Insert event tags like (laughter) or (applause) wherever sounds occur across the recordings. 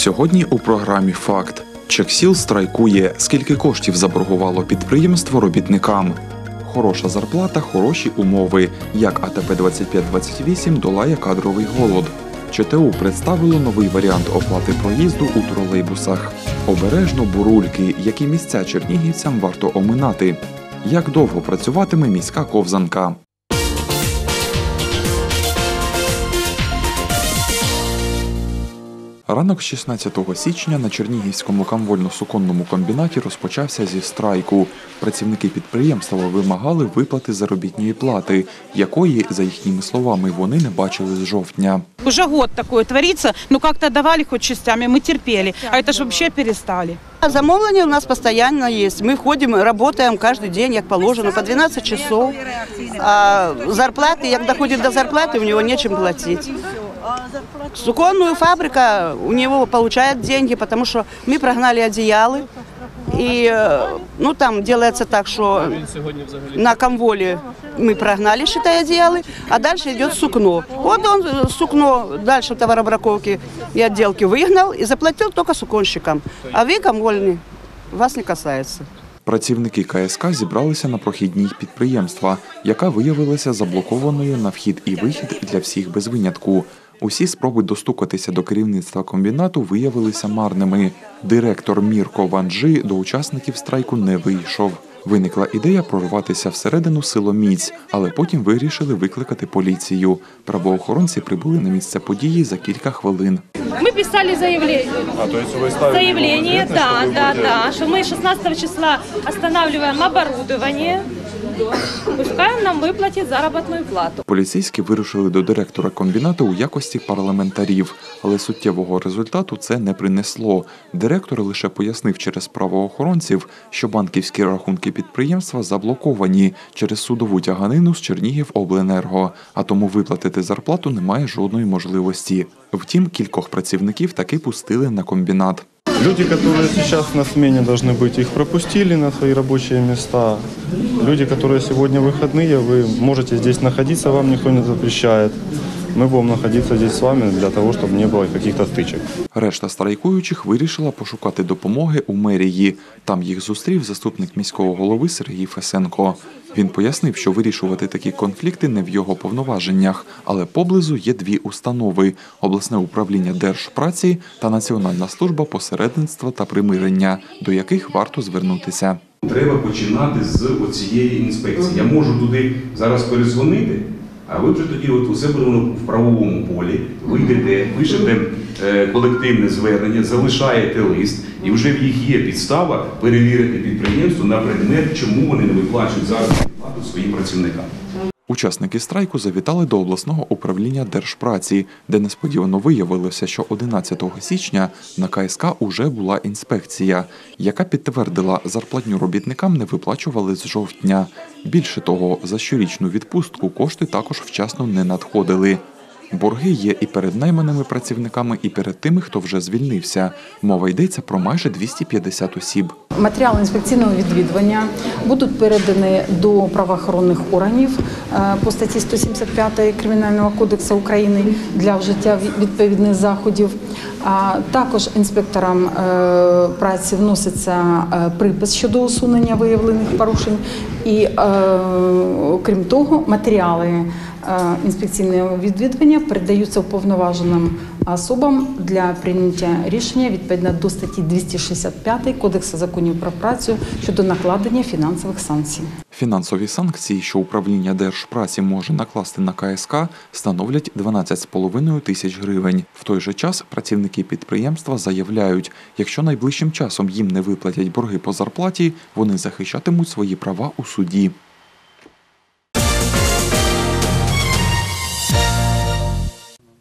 Сьогодні у програмі Факт. Чексіл страйкує. Скільки коштів заборгувало підприємство робітникам? Хороша зарплата, хороші умови. Як АТП 2528 долає кадровий голод. ЧТУ представило новий варіант оплати проїзду у тролейбусах. Обережно бурульки, які місця чернігівцям варто оминати. Як довго працюватиме міська ковзанка? Ранок 16 січня на Чернігівському камвольно-суконному комбінаті розпочався зі страйку. Працівники підприємства вимагали виплати заробітної плати, якої, за їхніми словами, вони не бачили з жовтня. Уже год такое творится, ну как-то давали хоть частями, мы терпели, а это же вообще перестали. А Замовлення у нас постоянно есть. Мы ходим, работаем каждый день, як положено, по 12 часов. А зарплаты, як доходит до зарплаты, у него нечем платить. Суконную фабрика у него получает деньги, потому что мы прогнали одеялы. И э, ну, там делается так, что на комволе мы прогнали, считай, одеялы, а дальше идет сукно. Вот он э, сукно дальше товаробраковки и отделки выгнал и заплатил только суконщикам. А вы, комвольный, вас не касается. Працівники КСК зібралися на прохідній підприємства, яка виявилася заблокованою на вхід і вихід для всіх без винятку. Усі спроби достукатися до керівництва комбінату виявилися марними. Директор Мірко Ванджи до учасників страйку не вийшов. Виникла ідея прорватися всередину силоміць, але потім вирішили викликати поліцію. Правоохоронці прибули на місце події за кілька хвилин. Мы писали заявление. А, то есть вы ставили Заявление, в да, что вы да, будете- да, что мы 16 числа останавливаем оборудование. Пускай нам выплатит заработную плату. Поліцейські вирушили до директора комбінату у якості парламентарів, але суттєвого результату це не принесло. Директор лише пояснив через правоохоронців, що банківські рахунки підприємства заблоковані через судову тяганину з Чернігівобленерго, а тому виплатити зарплату немає жодної можливості. Втім, кількох працівників таки пустили на комбінат. Люди, которые сейчас на смене должны быть, их пропустили на свои рабочие места. Люди, которые сегодня выходные, вы можете здесь находиться, вам никто не запрещает. Мы будем находиться здесь с вами для того, чтобы не было каких-то стычек. Решта страйкуючих вирішила пошукати допомоги у мерії. Там їх зустрів заступник міського голови Сергій Фесенко. Він пояснив, що вирішувати такі конфлікти не в його повноваженнях, але поблизу є дві установи: обласне управління держпраці та Національна служба посередництва та примирення, до яких варто звернутися. Треба починати з оцієї інспекції. Я можу туди зараз перезвонити, а ви вже тоді от усе буде в правовому полі. вийдете, пишете е, колективне звернення, залишаєте лист, і вже в їх є підстава перевірити підприємство на предмет, чому вони не виплачують заробітну плату своїм працівникам. Учасники страйку завітали до обласного управління держпраці, де несподівано виявилося, що 11 січня на КСК уже була інспекція, яка підтвердила, зарплатню робітникам не виплачували з жовтня. Більше того, за щорічну відпустку кошти також вчасно не надходили. Борги є і перед найманими працівниками, і перед тими, хто вже звільнився. Мова йдеться про майже 250 осіб. Матеріали інспекційного відвідування будуть передані до правоохоронних органів е, по статті 175 Кримінального кодексу України для вжиття відповідних заходів. А також інспекторам е, праці вноситься е, припис щодо усунення виявлених порушень. І крім того, матеріали інспекційного відвідування передаються уповноваженим особам для прийняття рішення відповідно до статті 265 Кодексу законів про працю щодо накладення фінансових санкцій. Фінансові санкції, що управління держпраці може накласти на КСК, становлять 12,5 тисяч гривень. В той же час працівники підприємства заявляють, якщо найближчим часом їм не виплатять борги по зарплаті, вони захищатимуть свої права у суді.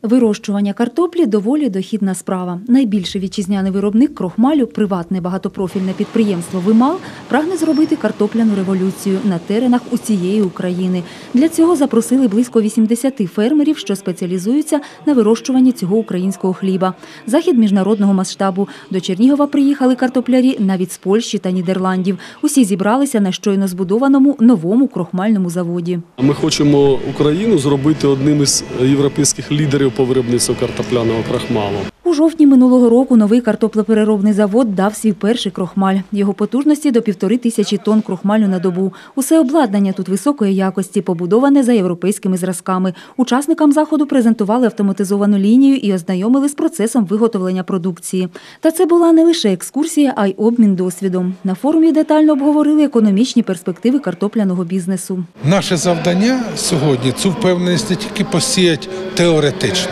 Вирощування картоплі доволі дохідна справа. Найбільший вітчизняний виробник крохмалю, приватне багатопрофільне підприємство Вимал прагне зробити картопляну революцію на теренах усієї України. Для цього запросили близько 80 фермерів, що спеціалізуються на вирощуванні цього українського хліба. Захід міжнародного масштабу. До Чернігова приїхали картоплярі навіть з Польщі та Нідерландів. Усі зібралися на щойно збудованому новому крохмальному заводі. Ми хочемо Україну зробити одним із європейських лідерів по виробництву картопляного крахмалу. У жовтні минулого року новий картоплепереробний завод дав свій перший крохмаль. Його потужності до півтори тисячі тонн крохмалю на добу. Усе обладнання тут високої якості, побудоване за європейськими зразками. Учасникам заходу презентували автоматизовану лінію і ознайомили з процесом виготовлення продукції. Та це була не лише екскурсія, а й обмін досвідом. На форумі детально обговорили економічні перспективи картопляного бізнесу. Наше завдання сьогодні цю впевненість не тільки посіяти теоретично,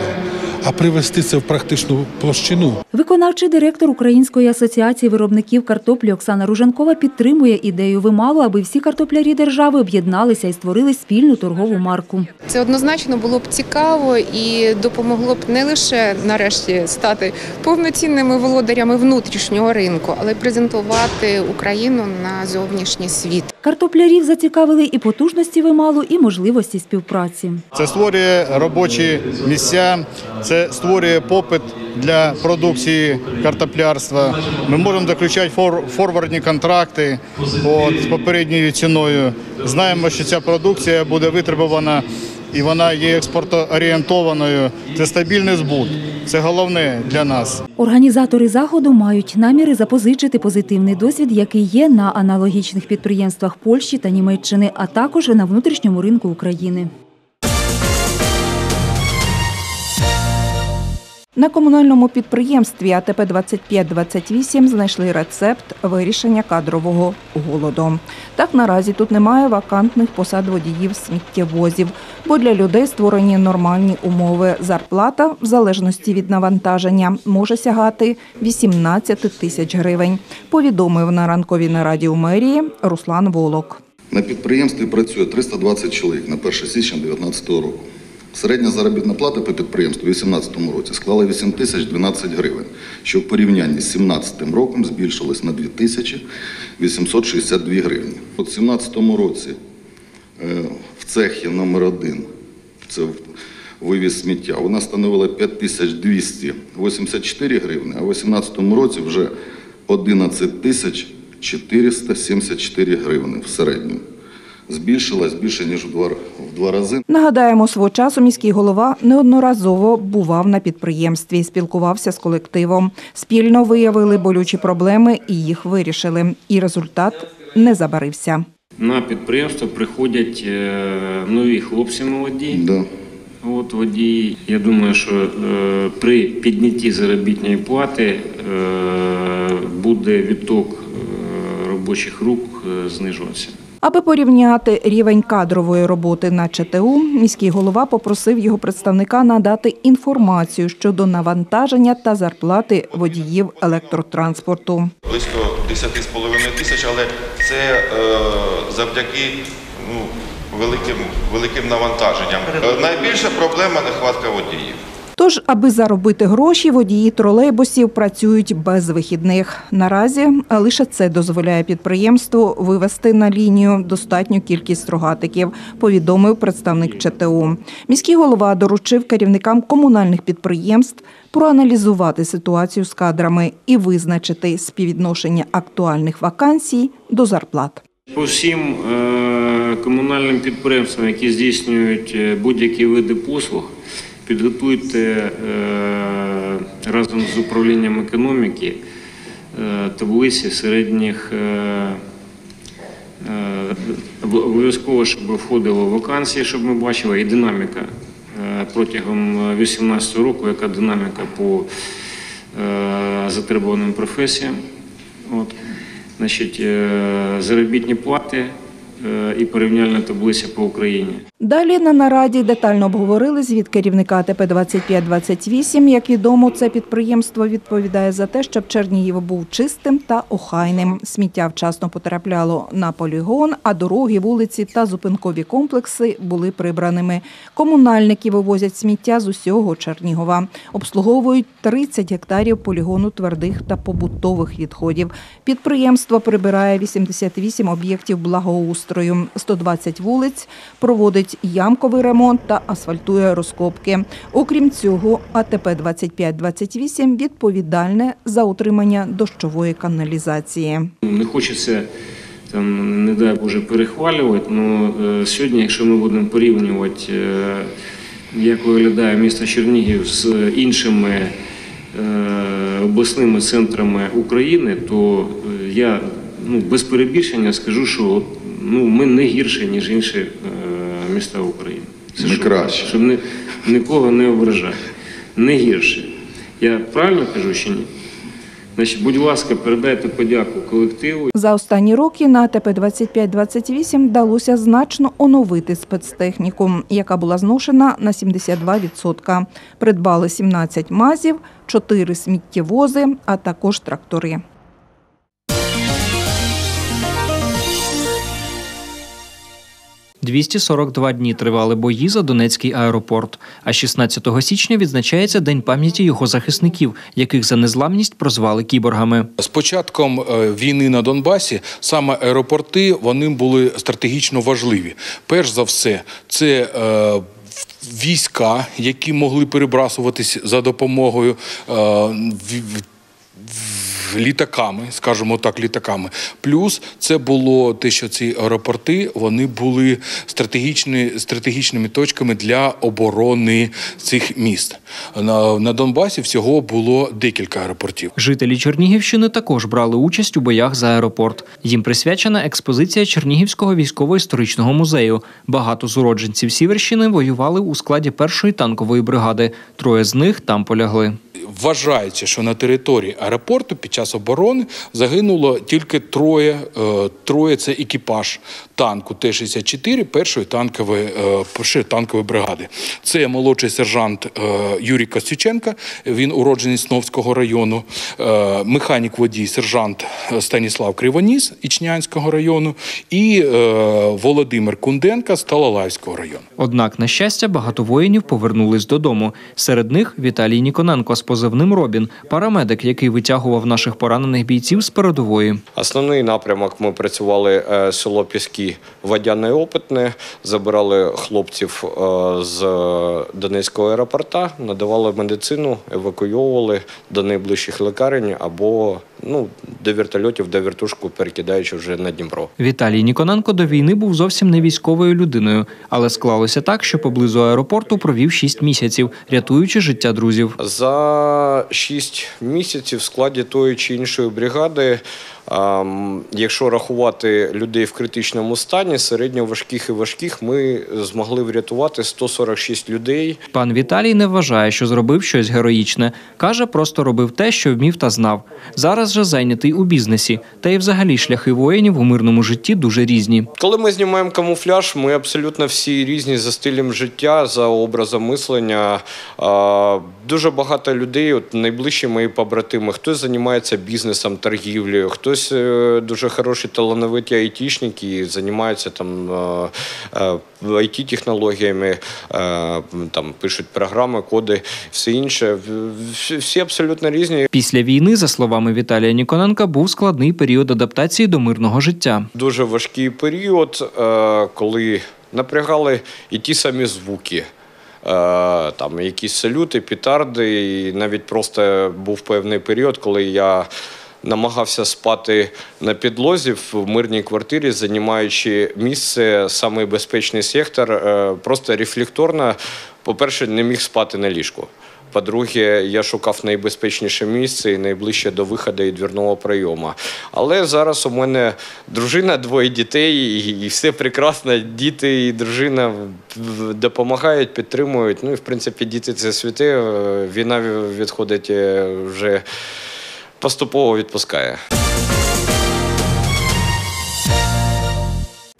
а привести це в практичну площину. Виконавчий директор Української асоціації виробників картоплі Оксана Ружанкова підтримує ідею вималу, аби всі картоплярі держави об'єдналися і створили спільну торгову марку. Це однозначно було б цікаво і допомогло б не лише нарешті стати повноцінними володарями внутрішнього ринку, але й презентувати Україну на зовнішній світ. Картоплярів зацікавили і потужності вималу, і можливості співпраці. Це створює робочі місця, це створює попит для продукції картоплярства. Ми можемо заключати фор- форвардні контракти от, з попередньою ціною. Знаємо, що ця продукція буде витребувана і вона є експортоорієнтованою. Це стабільний збут. Це головне для нас. Організатори заходу мають наміри запозичити позитивний досвід, який є на аналогічних підприємствах Польщі та Німеччини, а також на внутрішньому ринку України. На комунальному підприємстві АТП 2528 знайшли рецепт вирішення кадрового голоду. Так наразі тут немає вакантних посад водіїв сміттєвозів, бо для людей створені нормальні умови. Зарплата в залежності від навантаження може сягати 18 тисяч гривень. Повідомив на ранковій нараді у мерії Руслан Волок. На підприємстві працює 320 чоловік на 1 січня 2019 року. Середня заробітна плата по підприємству у 2018 році склала 8 тисяч 12 гривень, що в порівнянні з 2017 роком збільшилось на 2 тисячі 862 гривні. У 2017 році е, в цехі номер 1 це вивіз сміття, вона становила 5284 гривні, а в 2018 році вже 11 тисяч 474 гривні в середньому. Збільшилась більше, ніж в два, в два рази. Нагадаємо, свого часу міський голова неодноразово бував на підприємстві, спілкувався з колективом. Спільно виявили болючі проблеми і їх вирішили. І результат не забарився. На підприємство приходять е, нові хлопці молоді. Да. От водії. Я думаю, що е, при піднятті заробітної плати е, буде відток е, робочих рук е, знижуватися. Аби порівняти рівень кадрової роботи на ЧТУ, міський голова попросив його представника надати інформацію щодо навантаження та зарплати водіїв електротранспорту. близько 10,5 тисяч, але це е, завдяки ну, великим, великим навантаженням. Е, найбільша проблема нехватка водіїв. Тож, аби заробити гроші, водії тролейбусів працюють без вихідних. Наразі лише це дозволяє підприємству вивести на лінію достатню кількість рогатиків, повідомив представник ЧТУ. Міський голова доручив керівникам комунальних підприємств проаналізувати ситуацію з кадрами і визначити співвідношення актуальних вакансій до зарплат. По всім е, комунальним підприємствам, які здійснюють е, будь-які види послуг, підготуйте е, разом з управлінням економіки е, таблиці середніх. е, Обов'язково, щоб входило вакансії, щоб ми бачили, і динаміка протягом 2018 року, яка динаміка по затребуваним професіям. От. Значить, заробітні плати і порівняльна таблиця по Україні. Далі на нараді детально обговорили звіт керівника АТП 2528. Як відомо, це підприємство відповідає за те, щоб Чернігів був чистим та охайним. Сміття вчасно потрапляло на полігон, а дороги, вулиці та зупинкові комплекси були прибраними. Комунальники вивозять сміття з усього Чернігова. Обслуговують 30 гектарів полігону твердих та побутових відходів. Підприємство прибирає 88 об'єктів благоустрою, 120 вулиць, проводить ямковий ремонт та асфальтує розкопки. Окрім цього, АТП 2528 відповідальне за утримання дощової каналізації. Не хочеться там, не дай Боже, перехвалювати, але сьогодні, якщо ми будемо порівнювати, е, як виглядає місто Чернігів з іншими е, обласними центрами України, то е, я ну, без перебільшення скажу, що ну, ми не гірше, ніж інші міста України. Ми щоб- краще. Щоб ні- нікого не ображати. Не гірше. Я правильно кажу чи ні? Значить, будь ласка, передайте подяку колективу. За останні роки на АТП 2528 вдалося значно оновити спецтехніку, яка була зношена на 72%. Придбали 17 мазів, 4 сміттєвози, а також трактори. – 242 дні тривали бої за Донецький аеропорт. А 16 січня відзначається День пам'яті його захисників, яких за незламність прозвали кіборгами. З початком е, війни на Донбасі саме аеропорти вони були стратегічно важливі. Перш за все, це е, війська, які могли перебрасуватись за допомогою е, літаками, скажімо так, літаками. Плюс це було те, що ці аеропорти вони були стратегічні, стратегічними точками для оборони цих міст. На, на Донбасі всього було декілька аеропортів. Жителі Чернігівщини також брали участь у боях за аеропорт. Їм присвячена експозиція Чернігівського військово-історичного музею. Багато з Сіверщини воювали у складі першої танкової бригади. Троє з них там полягли. Вважається, що на території аеропорту під час оборони загинуло тільки троє. е, Троє це екіпаж танку Т-64 першої танкової, е, першої танкової бригади. Це молодший сержант е, Юрій Костюченко, він уроджений Сновського району, механік водій сержант Станіслав Кривоніс Ічнянського району і Володимир Кунденко з Талалайського району. Однак, на щастя, багато воїнів повернулись додому. Серед них Віталій Ніконенко з позивним Робін, парамедик, який витягував наших поранених бійців з передової. Основний напрямок ми працювали е, село Піски, Водяне Опитне, забирали хлопців е, з Донецького аеропорта, надавали медицину, евакуйовували до найближчих лікарень або ну, до вертольотів, до вертушку перекидаючи вже на Дніпро. Віталій Ніконенко до війни був зовсім не військовою людиною, але склалося так, що поблизу аеропорту провів 6 місяців, рятуючи життя друзів. За 6 місяців в складі тої чи іншої бригади, якщо рахувати людей в критичному стані, середньо важких і важких, ми змогли врятувати 146 людей. Пан Віталій не вважає, що зробив щось героїчне. Каже, просто робив те, що вмів та знав. Зараз же зайнятий у бізнесі. Та й взагалі шляхи воїнів у мирному житті дуже різні. Коли ми знімаємо камуфляж, ми абсолютно всі різні за стилем життя, за образом мислення. Дуже багато людей, от найближчі мої побратими, хтось займається бізнесом, торгівлею, хтось е, дуже хороші талановиті айтішники, і займаються там IT-технологіями, там пишуть програми, коди, все інше. Всі- абсолютно різні. Після війни, за словами Віталія Ніконенка, був складний період адаптації до мирного життя. Дуже важкий період, е, коли напрягали і ті самі звуки. Е, Там якісь салюти, петарди, і навіть просто був певний період, коли я намагався спати на підлозі в мирній квартирі, займаючи місце, самий безпечний сектор, е, просто рефлекторно. По-перше, не міг спати на ліжку. По-друге, я шукав найбезпечніше місце і найближче до виходу і двірного прийому. Але зараз у мене дружина, двоє дітей, і, все прекрасно. Діти і дружина допомагають, підтримують. Ну і в принципі, діти це святе. Е, Війна відходить е, вже поступово відпускає.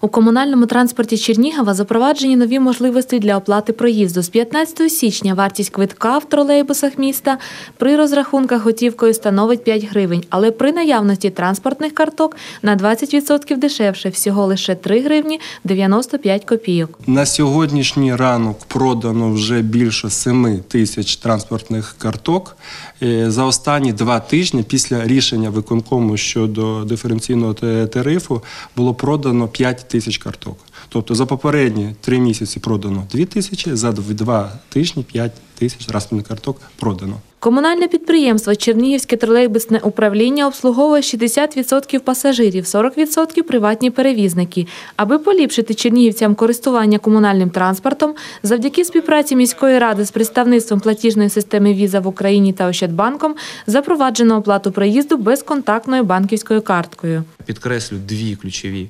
У комунальному транспорті Чернігова запроваджені нові можливості для оплати проїзду. З 15 січня вартість квитка в тролейбусах міста при розрахунках готівкою становить 5 гривень, але при наявності транспортних карток на 20% дешевше, всього лише 3 гривні 95 копійок. На сьогоднішній ранок продано вже більше 7 тисяч транспортних карток. Е, За останні два тижні після рішення виконкому щодо диференційного тарифу було продано 5 тисяч карток. Тобто за попередні три місяці продано 2 тисячі, за два тижні 5 тисяч транспортних карток продано. Комунальне підприємство Чернігівське тролейбусне управління обслуговує 60% пасажирів, 40% приватні перевізники. Аби поліпшити чернігівцям користування комунальним транспортом, завдяки співпраці міської ради з представництвом платіжної системи Віза в Україні та Ощадбанком запроваджено оплату проїзду безконтактною банківською карткою. Підкреслю дві ключові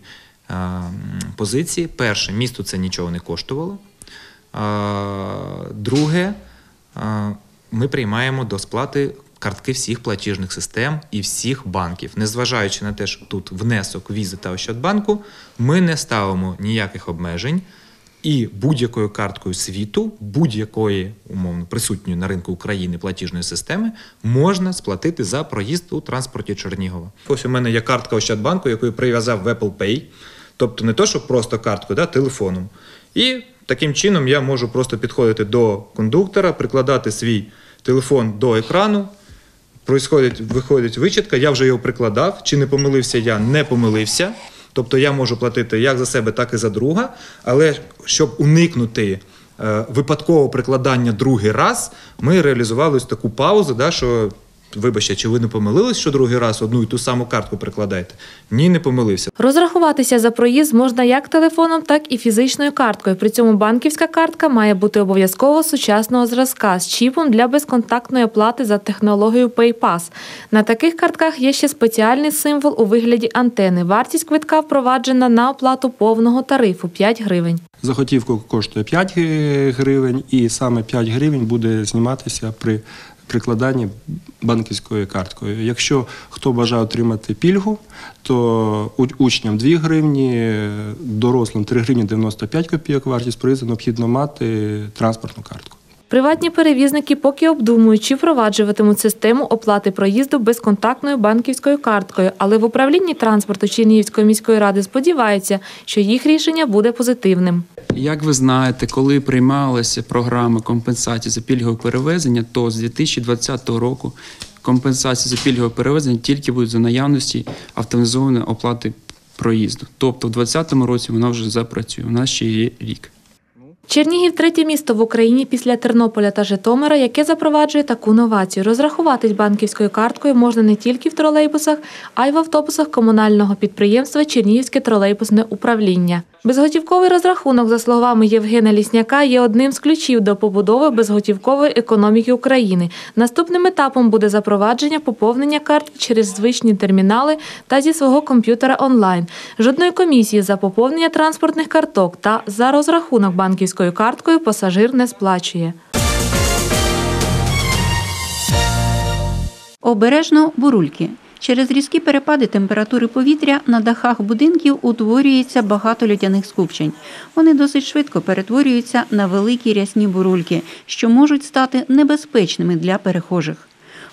позиції. Перше, місту це нічого не коштувало. Е, Друге, е, ми приймаємо до сплати картки всіх платіжних систем і всіх банків. Незважаючи на те, що тут внесок Візи та Ощадбанку, ми не ставимо ніяких обмежень. І будь-якою карткою світу, будь-якої умовно присутньої на ринку України платіжної системи можна сплатити за проїзд у транспорті Чернігова. Ось у мене є картка Ощадбанку, яку прив'язав в Apple Pay, тобто не то, що просто карткою, да, телефоном. І таким чином я можу просто підходити до кондуктора, прикладати свій телефон до екрану. Происходить, виходить вичітка, я вже його прикладав. Чи не помилився я? Не помилився. Тобто я можу платити як за себе, так і за друга. Але щоб уникнути е, випадкового прикладання другий раз, ми реалізували ось таку паузу, да, що. Вибачте, чи ви не помилились, що другий раз одну і ту саму картку прикладаєте? Ні, не помилився. Розрахуватися за проїзд можна як телефоном, так і фізичною карткою. При цьому банківська картка має бути обов'язково сучасного зразка з чіпом для безконтактної оплати за технологією PayPass. На таких картках є ще спеціальний символ у вигляді антени. Вартість квитка впроваджена на оплату повного тарифу 5 гривень. Заготівка коштує 5 гривень, і саме 5 гривень буде зніматися при прикладанні банківською карткою. Якщо хто бажає отримати пільгу, то учням 2 гривні, дорослим 3 гривні 95 копійок вартість проїзду необхідно мати транспортну картку. Приватні перевізники поки обдумують, чи впроваджуватимуть систему оплати проїзду безконтактною банківською карткою, але в управлінні транспорту Чернігівської міської ради сподіваються, що їх рішення буде позитивним. Як ви знаєте, коли приймалася програма компенсації за пільгове перевезення, то з 2020 року компенсації за пільгове перевезення тільки будуть за наявності автоматизованої оплати проїзду. Тобто в 2020 році вона вже запрацює. У нас ще є рік. Чернігів третє місто в Україні після Тернополя та Житомира, яке запроваджує таку новацію. Розрахуватись банківською карткою можна не тільки в тролейбусах, а й в автобусах комунального підприємства Чернігівське тролейбусне управління. Безготівковий розрахунок, за словами Євгена Лісняка, є одним з ключів до побудови безготівкової економіки України. Наступним етапом буде запровадження поповнення картки через звичні термінали та зі свого комп'ютера онлайн. Жодної комісії за поповнення транспортних карток та за розрахунок банківською карткою пасажир не сплачує. Обережно бурульки. Через різкі перепади температури повітря на дахах будинків утворюється багато льодяних скупчень. Вони досить швидко перетворюються на великі рясні бурульки, що можуть стати небезпечними для перехожих.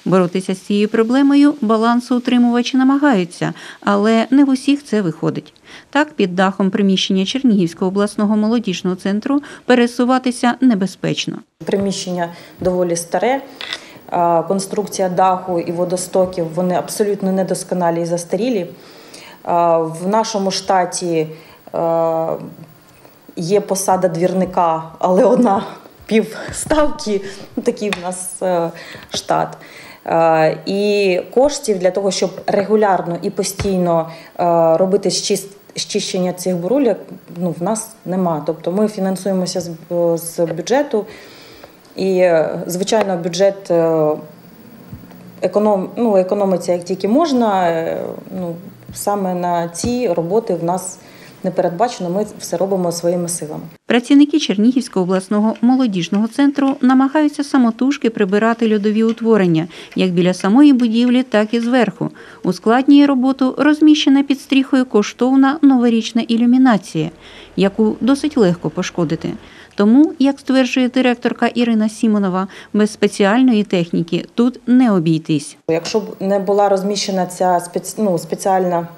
Боротися з цією проблемою балансоутримувачі намагаються, але не в усіх це виходить. Так, під дахом приміщення Чернігівського обласного молодіжного центру пересуватися небезпечно. Приміщення доволі старе. Конструкція даху і водостоків вони абсолютно недосконалі і застарілі. В нашому штаті є посада двірника, але одна півставки. Ну, такий в нас е, штат. Е, І коштів для того, щоб регулярно і постійно е, робити щис- щищення цих бурульок, ну, в нас нема. Тобто ми фінансуємося з, з бюджету. І, е, звичайно, бюджет економ, ну, економиться як тільки можна. Ну, саме на ці роботи в нас не передбачено. Ми все робимо своїми силами. Працівники Чернігівського обласного молодіжного центру намагаються самотужки прибирати льодові утворення як біля самої будівлі, так і зверху. Ускладнює роботу розміщена під стріхою коштовна новорічна ілюмінація, яку досить легко пошкодити. Тому, як стверджує директорка Ірина Сімонова, без спеціальної техніки тут не обійтись. Якщо б не була розміщена ця ну, спеціальна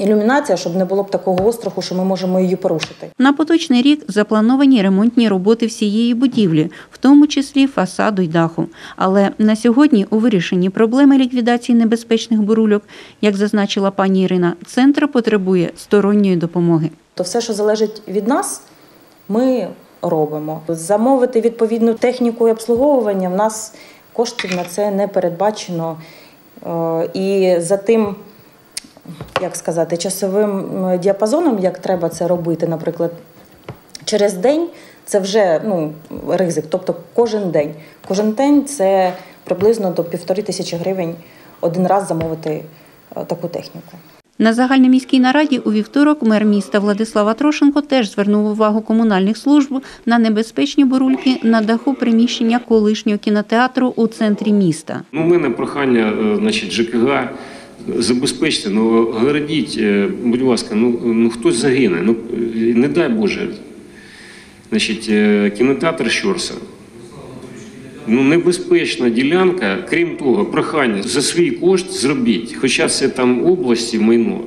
ілюмінація, щоб не було б такого остраху, що ми можемо її порушити. На поточний рік заплановані ремонтні роботи всієї будівлі, в тому числі фасаду й даху. Але на сьогодні у вирішенні проблеми ліквідації небезпечних бурульок, як зазначила пані Ірина, центр потребує сторонньої допомоги. То все, що залежить від нас, ми робимо. Замовити відповідну техніку і обслуговування в нас коштів на це не передбачено. Е, І за тим, як сказати, часовим діапазоном, як треба це робити, наприклад, через день це вже ну, ризик, тобто кожен день. Кожен день це приблизно до півтори тисячі гривень один раз замовити е, таку техніку. На загальноміській нараді у вівторок мер міста Владислава Трошенко теж звернув увагу комунальних служб на небезпечні бурульки на даху приміщення колишнього кінотеатру у центрі міста. Ну, у мене прохання, е, значить, ЖКГ забезпечте, ну огородіть, е, будь ласка, ну, ну хтось загине, ну не дай Боже. Значить, е, кінотеатр Щорса. Ну, небезпечна ділянка, крім того, прохання за свій кошт зробіть, хоча це там області майно.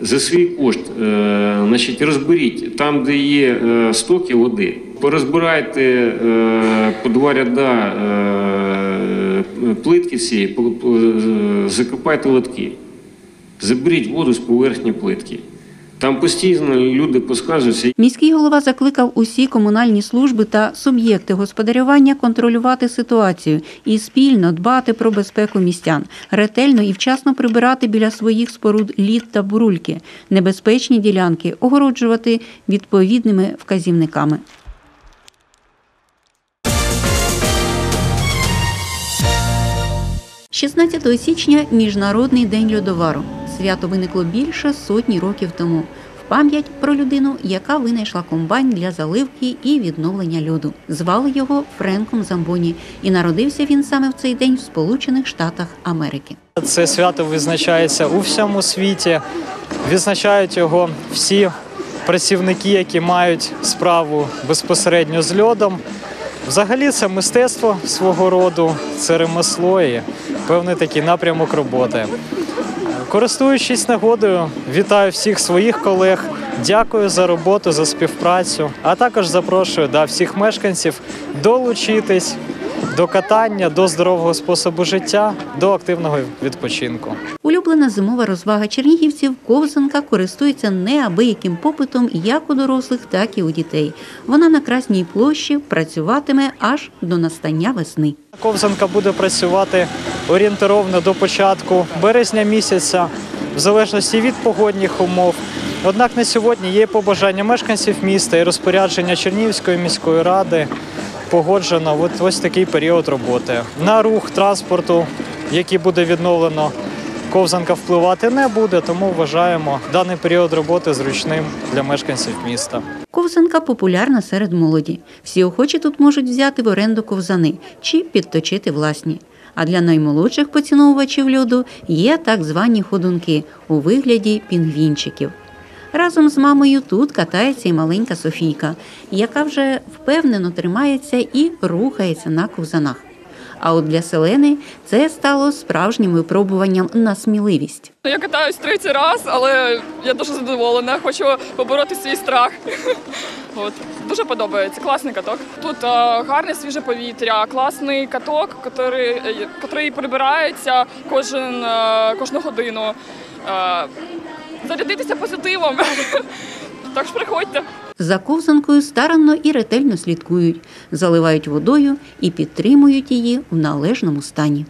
За свій кошт, е, значить, розберіть там, де є е, стоки води, порозбирайте е, по два ряда е, плитки ці, по- по- е, закопайте лотки, заберіть воду з поверхні плитки. Там постійно люди поскажуться. Міський голова закликав усі комунальні служби та суб'єкти господарювання контролювати ситуацію і спільно дбати про безпеку містян, ретельно і вчасно прибирати біля своїх споруд лід та бурульки, небезпечні ділянки огороджувати відповідними вказівниками. – 16 січня Міжнародний день льодовару. Свято виникло більше сотні років тому. В пам'ять про людину, яка винайшла комбайн для заливки і відновлення льоду. Звали його Френком Замбоні, і народився він саме в цей день в Сполучених Штатах Америки. Це свято визначається у всьому світі. Відзначають його всі працівники, які мають справу безпосередньо з льодом. Взагалі це мистецтво свого роду, це ремесло і певний такий напрямок роботи. Користуючись нагодою, вітаю всіх своїх колег. Дякую за роботу, за співпрацю, а також запрошую да, всіх мешканців долучитись до катання, до здорового способу життя, до активного відпочинку. Улюблена зимова розвага чернігівців ковзанка користується неабияким попитом як у дорослих, так і у дітей. Вона на Красній площі працюватиме аж до настання весни. Ковзанка буде працювати орієнтировно до початку березня місяця, в залежності від погодних умов. Однак на сьогодні є побажання мешканців міста і розпорядження Чернігівської міської ради погоджено от ось такий період роботи. На рух транспорту, який буде відновлено, ковзанка впливати не буде, тому вважаємо даний період роботи зручним для мешканців міста. Ковзанка популярна серед молоді. Всі охочі тут можуть взяти в оренду ковзани чи підточити власні. А для наймолодших поціновувачів льоду є так звані ходунки у вигляді пінгвінчиків. Разом з мамою тут катається і маленька Софійка, яка вже впевнено тримається і рухається на ковзанах. А от для Селени це стало справжнім випробуванням на сміливість. Ну, Я катаюсь третій раз, але я дуже задоволена. Хочу побороти свій страх. (laughs) От. Дуже подобається. Класний каток. Тут е, гарне свіже повітря, класний каток, який, е, прибирається кожен, е, кожну годину. Е, зарядитися позитивом. Так ж приходьте. За ковзанкою старанно і ретельно слідкують, заливають водою і підтримують її в належному стані.